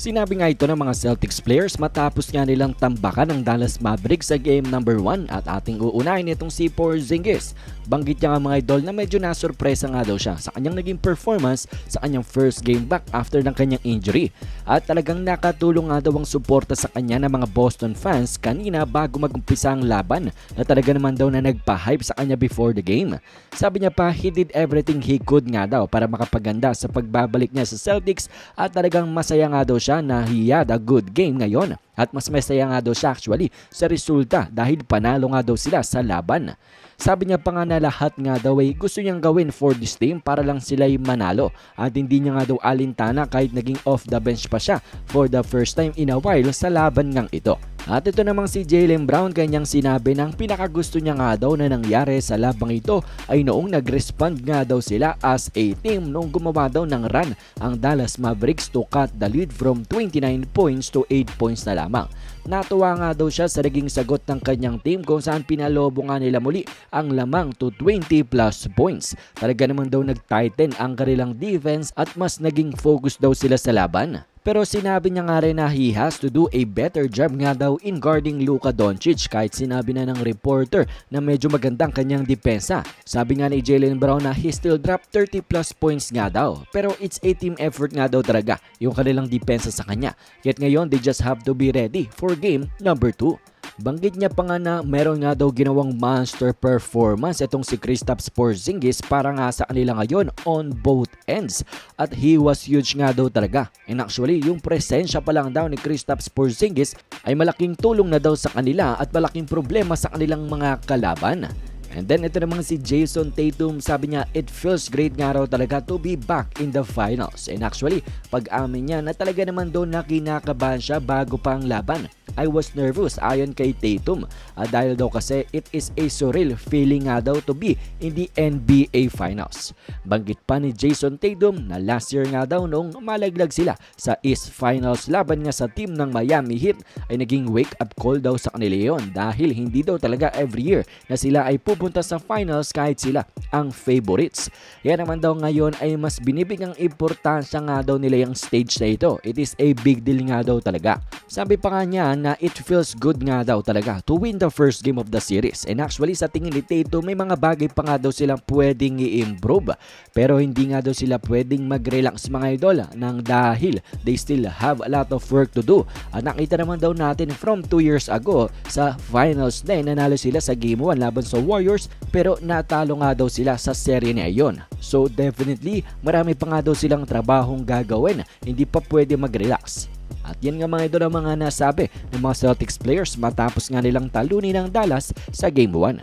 Sinabi nga ito ng mga Celtics players matapos nga nilang tambakan ng Dallas Mavericks sa game number 1 at ating uunahin itong si Porzingis. Banggit niya nga mga idol na medyo nasurpresa nga daw siya sa kanyang naging performance sa kanyang first game back after ng kanyang injury. At talagang nakatulong nga daw ang suporta sa kanya ng mga Boston fans kanina bago magumpisa ang laban na talaga naman daw na nagpa-hype sa kanya before the game. Sabi niya pa, he did everything he could nga daw para makapaganda sa pagbabalik niya sa Celtics at talagang masaya nga daw siya na he had a good game ngayon. At mas masaya nga daw siya actually sa resulta dahil panalo nga daw sila sa laban. Sabi niya pa nga na lahat nga daw ay gusto niyang gawin for this team para lang sila ay manalo at hindi niya nga daw alintana kahit naging off the bench pa siya for the first time in a while sa laban ngang ito. At ito namang si Jalen Brown kanyang sinabi ng pinakagusto niya nga daw na nangyari sa labang ito ay noong nag-respond nga daw sila as a team noong gumawa daw ng run ang Dallas Mavericks to cut the lead from 29 points to 8 points na lamang. Natuwa nga daw siya sa naging sagot ng kanyang team kung saan pinalobo nga nila muli ang lamang to 20 plus points. Talaga naman daw nag-tighten ang kanilang defense at mas naging focus daw sila sa laban. Pero sinabi niya nga rin na he has to do a better job nga daw in guarding Luka Doncic kahit sinabi na ng reporter na medyo magandang kanyang depensa. Sabi nga ni Jalen Brown na he still dropped 30 plus points nga daw. Pero it's a team effort nga daw talaga yung kanilang depensa sa kanya. Yet ngayon they just have to be ready for game number 2. Banggit niya pa nga na meron nga daw ginawang monster performance itong si Kristaps Porzingis para nga sa kanila ngayon on both ends at he was huge nga daw talaga. And actually, yung presensya pa lang daw ni Kristaps Porzingis ay malaking tulong na daw sa kanila at malaking problema sa kanilang mga kalaban. And then ito naman si Jason Tatum, sabi niya it feels great nga raw talaga to be back in the finals. And actually, pag-amin niya na talaga naman doon na kinakabahan siya bago pa ang laban. I was nervous ayon kay Tatum Ah, dahil daw kasi it is a surreal feeling nga daw to be in the NBA Finals. Banggit pa ni Jason Tatum na last year nga daw nung malaglag sila sa East Finals laban nga sa team ng Miami Heat ay naging wake up call daw sa kanila yon dahil hindi daw talaga every year na sila ay pupunta sa finals kahit sila ang favorites. Yan naman daw ngayon ay mas binibigyang importansya nga daw nila yung stage na ito. It is a big deal nga daw talaga. Sabi pa nga niya na it feels good nga daw talaga to win the first game of the series. And actually sa tingin ni Tatum may mga bagay pa nga daw silang pwedeng i-improve. Pero hindi nga daw sila pwedeng mag-relax mga idol nang dahil they still have a lot of work to do. At nakita naman daw natin from 2 years ago sa finals din nanalo sila sa game 1 laban sa Warriors pero natalo nga daw sila sa serye na iyon. So definitely marami pa nga daw silang trabahong gagawin. Hindi pa pwede mag-relax. At yan nga mga idol ang mga nasabi ng mga Celtics players matapos nga nilang talunin ng Dallas sa Game 1.